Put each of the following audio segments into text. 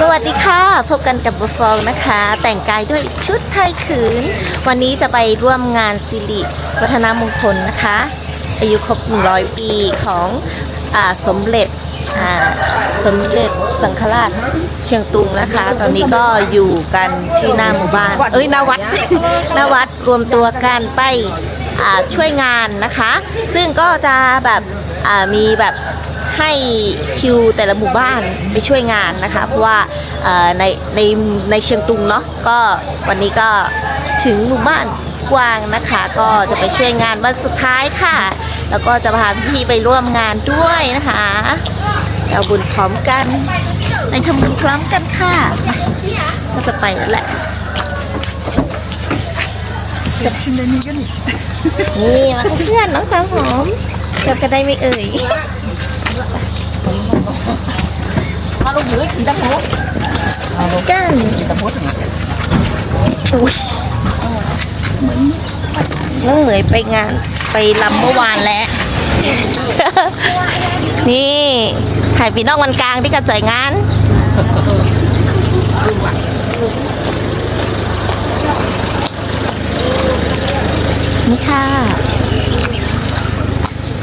สวัสดีค่ะ พบกันกับบัวฟองนะคะ แต่งกายด้วยชุดไทยขืน วันนี้จะไปร่วมงานสิริวัฒนมงคลนะคะ อายุครบ 100 ปีของอสมเด็จสมเด็จสังฆราชเชียงตุงนะคะ ตอนนี้ก็อยู่กันที่หน้าหมู่บ้าน เอ้ยหน้าวัดหน้าวัดรวมตัวกันไปช่วยงานนะคะ ซึ่งก็จะแบบมีแบบ ให้คิวแต่ละหมู่บ้านไปช่วยงานนะคะ เพราะว่าเอ่อในในในเชียงตุงเนาะก็วันนี้ก็ถึงหมู่บ้านกวางนะคะ ก็จะไปช่วยงานวันสุดท้ายค่ะ แล้วก็จะพาพี่ไปร่วมงานด้วยนะคะเราบุญพร้อมกันไปทำบุญพร้อมกันค่ะมาก็จะไปแล้วแหละกับชินเดนีกันนี่นี่มากับเพื่อนน้องสาวหอมจำกันได้ไหมเอ่ย มาลงอยู่กินตะโพกกันกินตะโพกอุ้ยน้องเหมยไปงานไปลำเมื่อวานแล้ว นี่ถ่ายปีนอกวันกลางที่กระจ่อยงาน นี่ค่ะ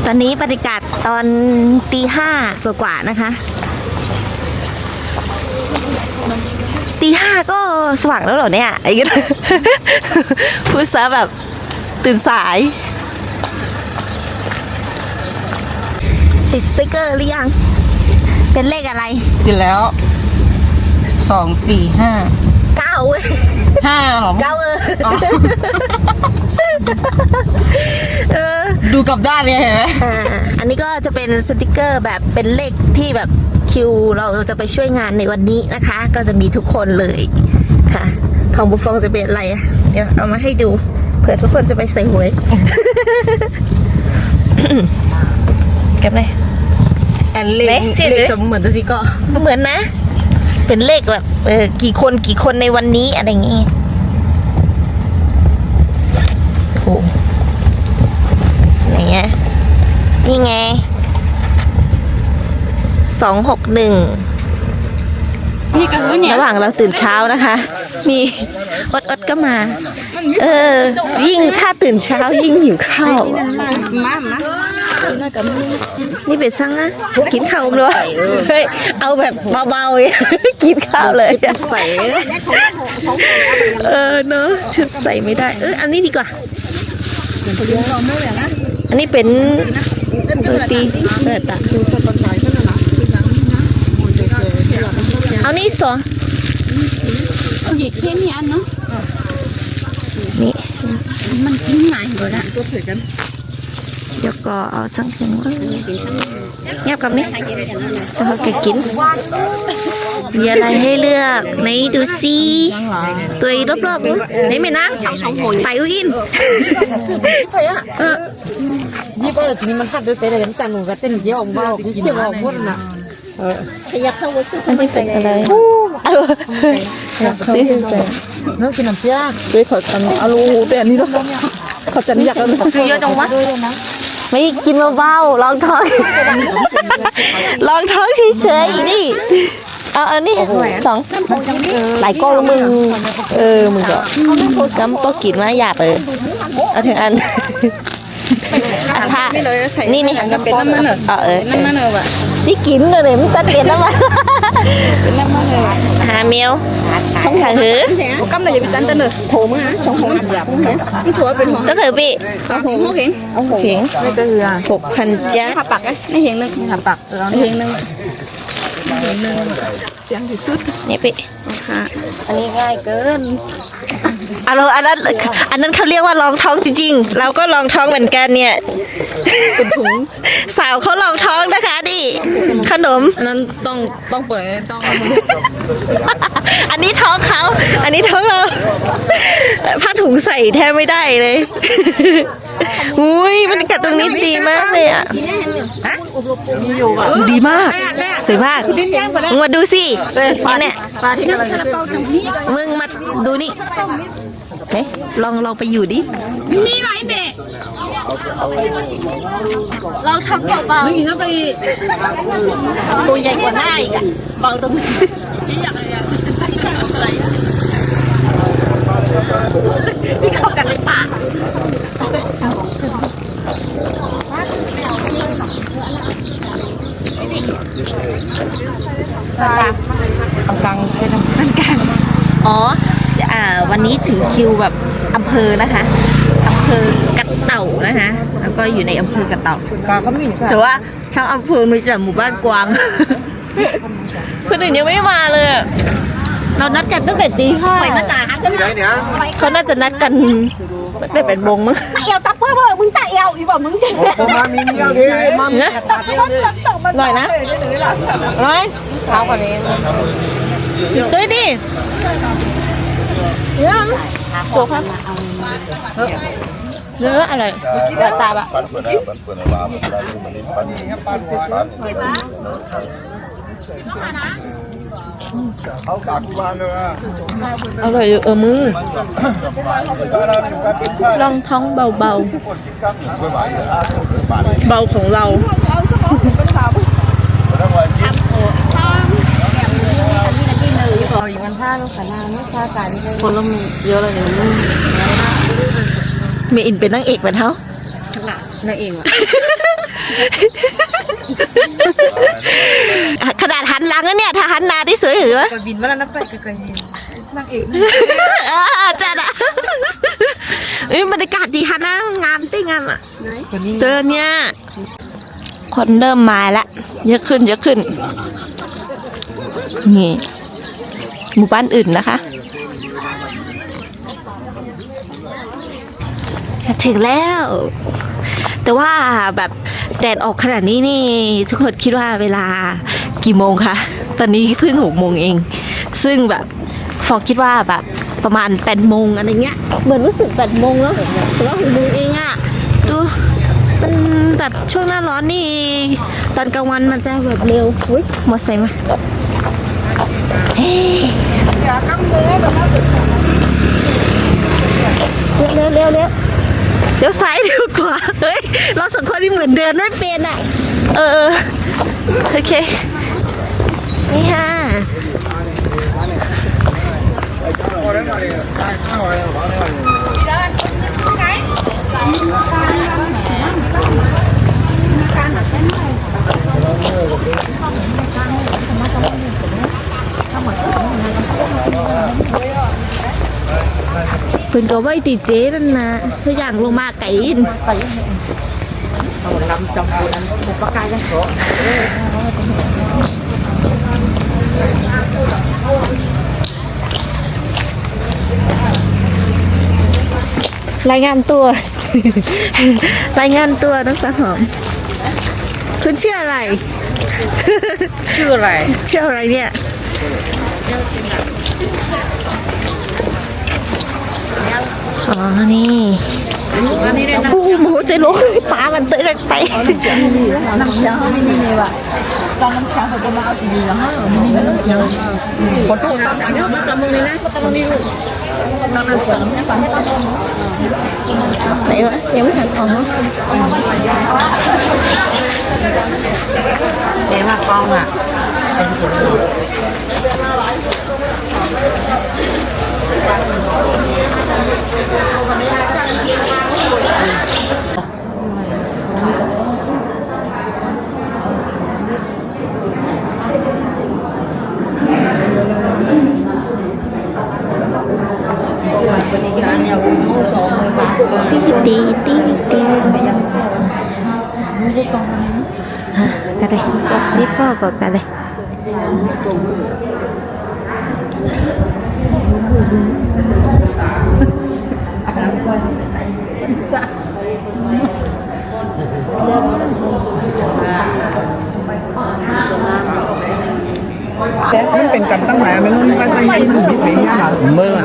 ตอนนี้บรรยากาศตอนตีห้ากว่าๆนะคะ ตีห้าก็สว่างแล้วเหรอเนี่ยไอ้กันพูดซะแบบตื่นสาย ติดสติกเกอร์หรือยัง เป็นเลขอะไรกินแล้วสองสี่ห้า เก้าเว้ยห้าหรอเก้าเอออ๋อเออดูกลับด้านเนี่ยเห็นไหมอ่าอันนี้ก็จะเป็นสติกเกอร์แบบเป็นเลขที่แบบคิวเราจะไปช่วยงานในวันนี้นะคะ ก็จะมีทุกคนเลยค่ะ ของบุฟฟองจะเป็นอะไรอะเดี๋ยวเอามาให้ดูเผื่อทุกคนจะไปใส่หวย เก็บเลย แอนเลเลขขสิเลขสมเหมือนตัวซีก็เหมือนนะ เป็นเลขแบบเออกี่คนกี่คนในวันนี้อะไรอย่างงี้โอ้ไหนไงนี่ไงสองหกหนึ่งนี่ก็คือเนี่ยระหว่างเราตื่นเช้านะคะ มีอดอดก็มา เออ ยิ่งถ้าตื่นเช้ายิ่งหิวข้าวมามา นี่เป็นซังนะกินข้าวมั้ยเฮ้ยเอาแบบเบาๆกินข้าวเลยใส่เออเนอะชุดใส่ไม่ได้ เอออันนี้ดีกว่า อันนี้เป็นเออตีเออตะเอานี่สองหยิบแค่นี้อันเนาะนี่มันกินง่ายเลยนะตัวสวยกัน เดี๋ยวก็เอาสังเกตว่าเงียบกับนี่แล้วเขาแกกิน มีอะไรให้เลือกไหนดูซิตัวรอบๆดูไหนแม่นางไปอุ้อินยี่ป้าเลยทีนี้มันหัดด้วยเต้เลยแต่หนูก็เต้นเยอะออกมาเชี่ยวออกหมดน่ะอันนี้เป็นอะไรเอาซื้อใส่เนื้อกินน้ำเปรี้ยวด้วยขออันอารูแต่อันนี้แล้วเขาจะอยากกันคือเยอะจังวะ ไม่กินเบาๆลองท้อง ลองท้องเฉยๆนี่เอาอันนี้สองหลายก้อนมึง เออมึงก็น้ำก็กินมาหยาบเออเอาถึงอันอาชานี่นี่เป็นน้ำมันเหรอเอาเออน้ำมันเหรอวะ นี่กินเลยมันตัดเปลี่ยนน้ำมันหาเมียวช่องขาหือกำลังจะไปจันเต้นเลยโผล่มึงอะสองโผล่แบบมันถือว่าเป็นหัวก็คือพี่เอาโผล่เห็นเอาโผล่เพียงนี่ก็คือหกพันจ้าขาปักไงนี่เห็นนึงขาปักแล้วนี่เห็นนึงนี่พี่ค่ะอันนี้ง่ายเกิน อันนั้นอันนั้นอันนั้นเขาเรียกว่าลองท้องจริงๆ เราก็ลองท้องเหมือนกันเนี่ยเป็นถุงสาวเขาลองท้องนะคะดิขนม อันนั้นต้องต้องเปิดต้อง อันนี้ท้องเขา อันนี้ท้องเรา ผ้าถุงใส่แทบไม่ได้เลยอุ้ยมันกัดตรงนี้ดีมากเลยอะดีมากสวยมากมึงมาดูสินี่เนี่ยปลาที่กำลังจะมึงมาดูนี่ เฮ้ยลองลองไปอยู่ดิ มีไหมเด็กลองทำเบามึงกินเข้าไปๆตัวใหญ่กว่าหน้าอีกอะเบาตรงนี้ที่เข้ากันในปาก เอาตังค์ไปทำ มันกัน อ๋อ อ่า วันนี้ถึงคิวแบบอำเภอนะคะอำเภอกระเต่านะคะ แล้วก็อยู่ในอำเภอกระเต่าปลาก็ไม่มีใช่แต่ว่าทั้งอำเภอมีแต่หมู่บ้านกวาง คนอื่นยังไม่มาเลยอะเรานัดกันตั้งแต่ตีห้าไปมาตากันไหนเนี่ยเขาน่าจะนัดกันตั้งแต่เป็นโมงมั้งเอวตับเพื่อมึงตาเอวอีบอกมึงจะเนี่ยอร่อยนะอร่อยเช้ากว่านี้เฮ้ยดิยัง โจครับเนื้ออะไรเนื้อตาบะ Pan pernah, pan pernah lama lagi melimpan. Pan. Kau kaku mana? อร่อยอยู่เออมือลองท้องเบา Kau sikap, kau bayar. Aku sebalik. ๆเบาของเรา Orang wajib. พออีกวันท่าลูกขานาเมื่อชาการนี่เลยคนเรามีเยอะเลยเนี่ยเมอินเป็นนางเอกเหมือนเขานายเองอะขนาดหันหลังอะเนี่ยถ้าหันหน้าที่สวยหรือวะไปบินมาแล้วนับไปไกลๆอาจารย์อะเอ้ยบรรยากาศดีฮะนะงามติ้งงามอะเจอเนี่ยคนเริ่มมาละเยอะขึ้นเยอะขึ้นนี่ หมู่บ้านอื่นนะคะ ถึงแล้ว แต่ว่าแบบแดดออกขนาดนี้นี่ ทุกคนคิดว่าเวลากี่โมงคะ ตอนนี้เพิ่งหกโมงเอง ซึ่งแบบฟองคิดว่าแบบประมาณแปดโมงอะไรเงี้ย เหมือนรู้สึกแปดโมงแล้วแต่ว่าหกโมงเองอะดูมันแบบช่วงหน้าร้อนนี่ ตอนกลางวันมันจะแบบเร็วอุ้ยมอไซค์มา เร็วเร็วเร็วเดี๋ยวซ้ายเดี๋ยวขวาเฮ้ยเราสองคนนี่เหมือนเดินไม่เป็นอะ เออเออโอเคนี่ค่ะ ก็ไว้ตีเจนั่นนะทุกอย่างลงมาไก่อินเอาลำจอมปูนั้นบุกปากกายกันรายงานตัว รายงานตัวน้องสาวหอม คุณชื่ออะไร ชื่ออะไร ชื่ออะไรเนี่ย อ๋อ นี่โอ้โหใจร้อนปลามันเตะไปขอโทษครับเดี๋ยวมาจับมือเลยนะตรงนี้ลูกไหนวะยังไม่หันของเนาะเดี๋ยวมากล้องอะตีตีตีอะกัน เลยรีบพ่อก่อน กันเลยมันเป็นกันตั้งหลายมันมันก็ยังมีเพลงยาเมื่อ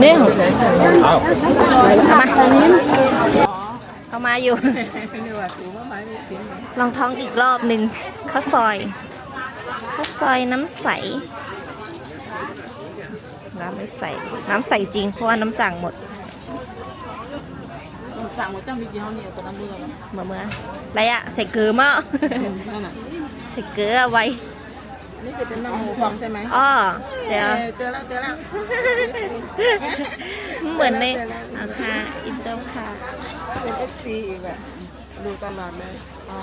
เนี่ยเอามาเอามาอยู่ลองท้องอีกรอบหนึ่งข้าวซอย ข้าวซอยน้ำใส น้ำไม่ใส่น้ำใส่จริงเพราะว่าน้ำจ่างหมด สั่งมาจ้างพี่กี่เฮาเนี่ยตัวน้ำมือแล้วเมื่อเมื่ออะไรอะใส่เกลือมั้ง นั่นน่ะใส่เกลือไว้นี่จะเป็นน้ำหมูฟองใช่ไหมอ้อเจ้าเจอแล้วเจอแล้ว เหมือนในอาคาอินเตอร์ค่ะ เป็น FC อีกแบบดูตลอดเลย อ๋อ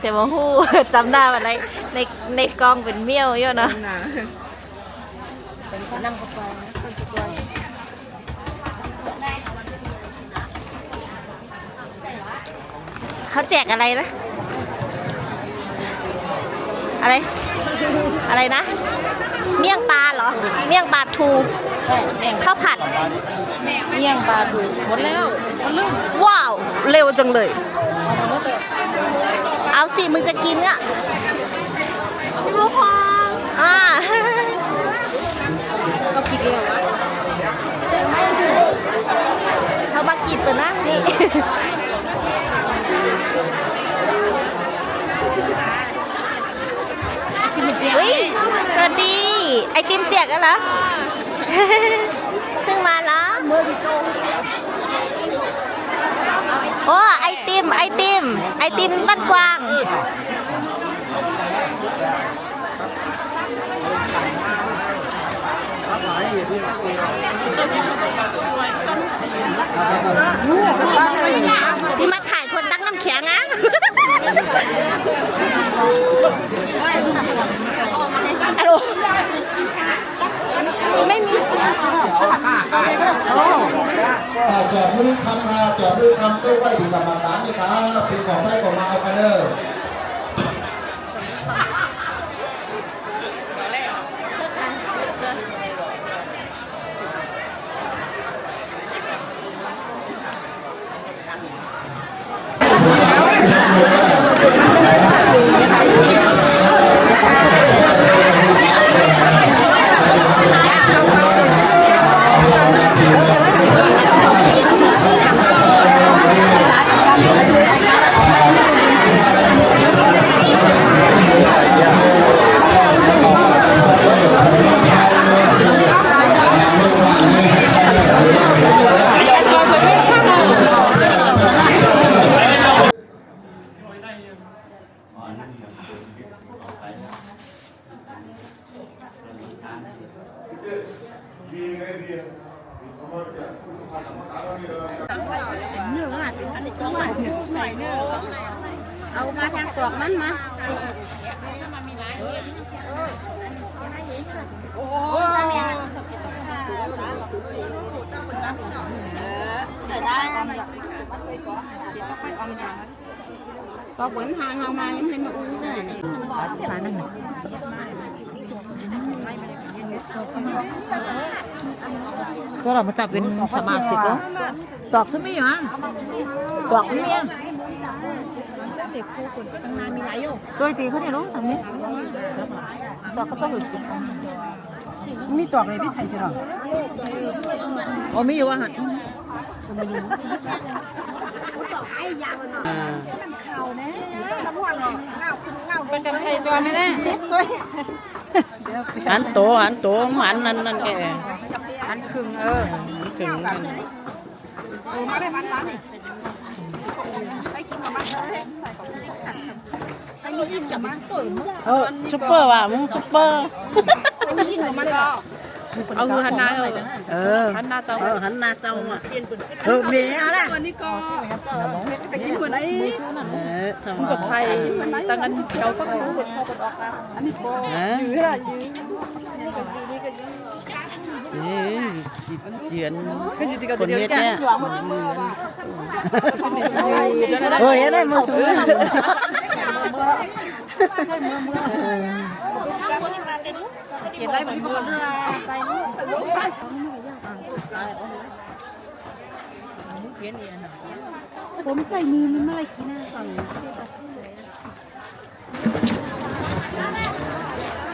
แต่ว่าฮู้ จำได้ว่าในในในกล้องเป็นเมี่ยวเยอะเนาะนะเป็นน้ำกาแฟเป็นกาแฟเขาแจกอะไรนะ อะไร อะไรนะ เมี่ยงปลาเหรอ เมี่ยงปลาทู ข้าวผัดเมี่ยงปลาดูหมดแล้วหมดเลยว้าว เร็วจังเลย เอาสิ มึงจะกินอะรู้พออ่าเขากินเองวะเขามากินไปนะนี่เฮ้ยสวัสดี ไอติมแจกกันเหรอ เพิ่งมาแล้วโอ้ไอติมไอติมไอติมบ้านกวางที่มาถ่ายคนตั้งน้ำแข็งอะอะโหล ไม่มีจอบมือคำค่ะจอบมือคำต้องไหวถึงกรรมการนี่ครับเป็นของไพ่ของมาเอากันเด้อ เอามาทางตอกมันมาใส่ได้ออมอยากเดี๋ยวค่อมยาพอเหมือนทางเอามายังเป็นมาอู้ได้เนี่ย ก็เรามาจับเป็นสมาชิกแล้วดอกซะไม่หยังดอกไม่ยังตัวตีเขาเนี่ยรู้ทำนี้จอกก็ต้องอยู่สิมีตอกเลยพี่ใส่ตลอดอ๋อไม่อยู่อะ ฮะเป็นกำไทยจอไม่ได้หันโตหันโตหันนั่นนั่นแกอันครึ่งเออถึงกันเออซุปเปอร์ว่ะมึงซุปเปอร์ เอาคือหันหน้าเลยเออหันหน้าเจ้าเออหันหน้าเจ้าอะเออเมียแหละวันนี้ก็ไปกินคนไหนเออสมกับไทยตั้งกันเจ้าก็ไม่รู้คนเข้าคนออกกันอันนี้ก็ยื้อละยื้อนี่ก็ยื้อนี่ก็ยื้อนี่เยือนคนเม็ดเนี่ยหวังคนพ่อเฮ้ยได้มาสูงเลย เห็นได้เหมือนคนเรือไปนี่เพี้ยนเอียนผมใจมือมันเมื่อไรกินอะ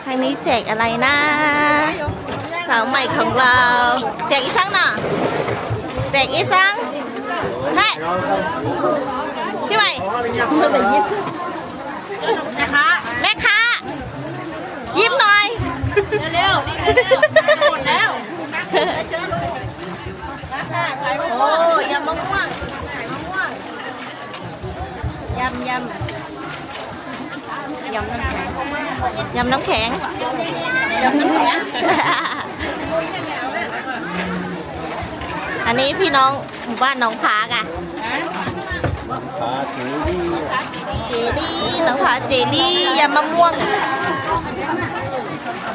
ทางนี้แจกอะไรนะ สาวใหม่ของเรา แจกอีสังหน่ะแจกอีสังเฮ้ยพี่ใหม่แม่ค้าแม่ค้ายิ้มหน่อย เร็วๆนี่หมดแล้วโอ้ยำมะม่วงมะม่วงยำยำยำน้ำแข็งยำน้ำแข็งยำน้ำแข็ง อันนี้พี่น้องหมู่บ้านน้องพากอะพาเจลี่เจลี่น้องพาเจลี่ยำมะม่วง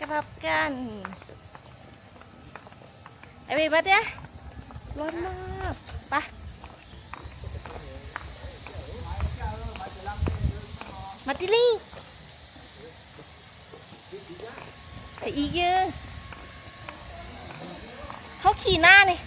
กลับกันไอ้บีมาเด้ร้อนมากไปะมาติลี่ไอ้อีกเยอะเขาขี่หน้าเนี่ย